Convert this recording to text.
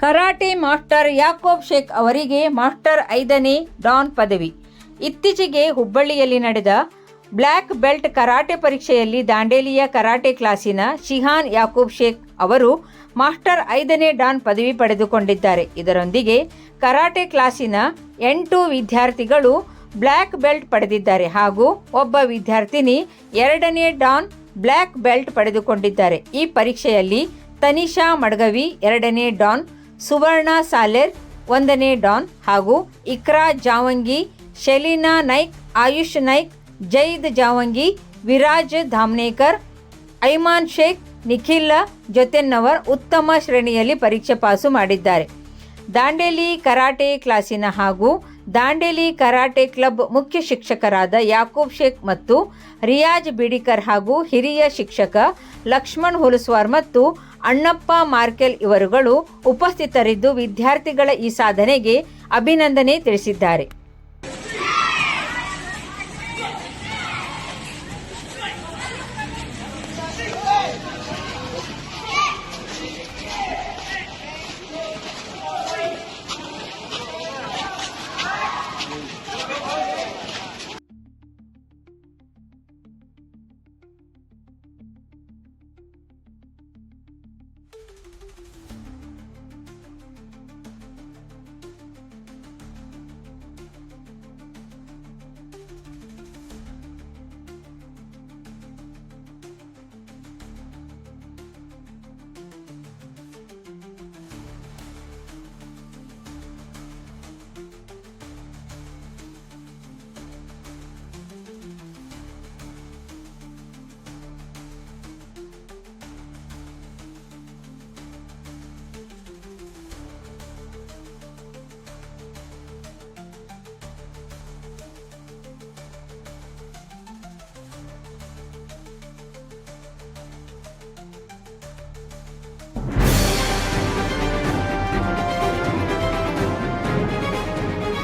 Karate master Yakub Sheikh ಅವರಿಗೆ master ಐದನೇ Don ಪದವಿ. ಇತ್ತೀಚೆಗೆ ಹುಬ್ಬಳ್ಳಿಯಲ್ಲಿ ನಡೆದ ಬ್ಲ್ಯಾಕ್ ಬೆಲ್ಟ್ ಕರಾಟೆ ಪರೀಕ್ಷೆಯಲ್ಲಿ ದಾಂಡೇಲಿಯ ಕರಾಟೆ ಕ್ಲಾಸಿನ ಶಿಹಾನ್ ಯಾಕೂಬ್ ಶೇಖ್ ಅವರು ಮಾಸ್ಟರ್ ಐದನೇ ಡಾನ್ ಪದವಿ ಪಡೆದುಕೊಂಡಿದ್ದಾರೆ. ಇದರೊಂದಿಗೆ ಕರಾಟೆ ಕ್ಲಾಸಿನ ಎಂಟು ವಿದ್ಯಾರ್ಥಿಗಳು ಬ್ಲ್ಯಾಕ್ ಬೆಲ್ಟ್ ಪಡೆದಿದ್ದಾರೆ ಹಾಗೂ ಒಬ್ಬ ವಿದ್ಯಾರ್ಥಿನಿ ಎರಡನೇ ಡಾನ್ ಬ್ಲ್ಯಾಕ್ ಬೆಲ್ಟ್ ಪಡೆದುಕೊಂಡಿದ್ದಾರೆ. ಈ ಪರೀಕ್ಷೆಯಲ್ಲಿ ತನಿಷಾ ಮಡ್ಗವಿ ಎರಡನೇ ಡಾನ್ ಸುವರ್ಣ ಸಾಲೆರ್, ಒಂದನೇ ಡಾನ್ ಹಾಗೂ ಇಕ್ರಾ ಜಾವಂಗಿ, ಶೆಲಿನಾ ನೈಕ್, ಆಯುಷ್ ನೈಕ್, ಜೈದ್ ಜಾವಂಗಿ, ವಿರಾಜ್ ಧಾಮ್ನೇಕರ್, ಐಮಾನ್ ಶೇಖ್, ನಿಖಿಲ್ ಜೊತೆನ್ನವರ್ ಉತ್ತಮ ಶ್ರೇಣಿಯಲ್ಲಿ ಪರೀಕ್ಷೆ ಪಾಸು ಮಾಡಿದ್ದಾರೆ. ದಾಂಡೇಲಿ ಕರಾಟೆ ಕ್ಲಾಸಿನ ಹಾಗೂ ದಾಂಡೇಲಿ ಕರಾಟೆ ಕ್ಲಬ್ ಮುಖ್ಯ ಶಿಕ್ಷಕರಾದ ಯಾಕೂಬ್ ಶೇಖ್ ಮತ್ತು ರಿಯಾಜ್ ಬಿಡಿಕರ್ ಹಾಗೂ ಹಿರಿಯ ಶಿಕ್ಷಕ ಲಕ್ಷ್ಮಣ್ ಹುಲಸ್ವಾರ್ ಮತ್ತು ಅಣ್ಣಪ್ಪ ಮಾರ್ಕೆಲ್ ಇವರುಗಳು ಉಪಸ್ಥಿತರಿದ್ದು ವಿದ್ಯಾರ್ಥಿಗಳ ಈ ಸಾಧನೆಗೆ ಅಭಿನಂದನೆ ತಿಳಿಸಿದ್ದಾರೆ.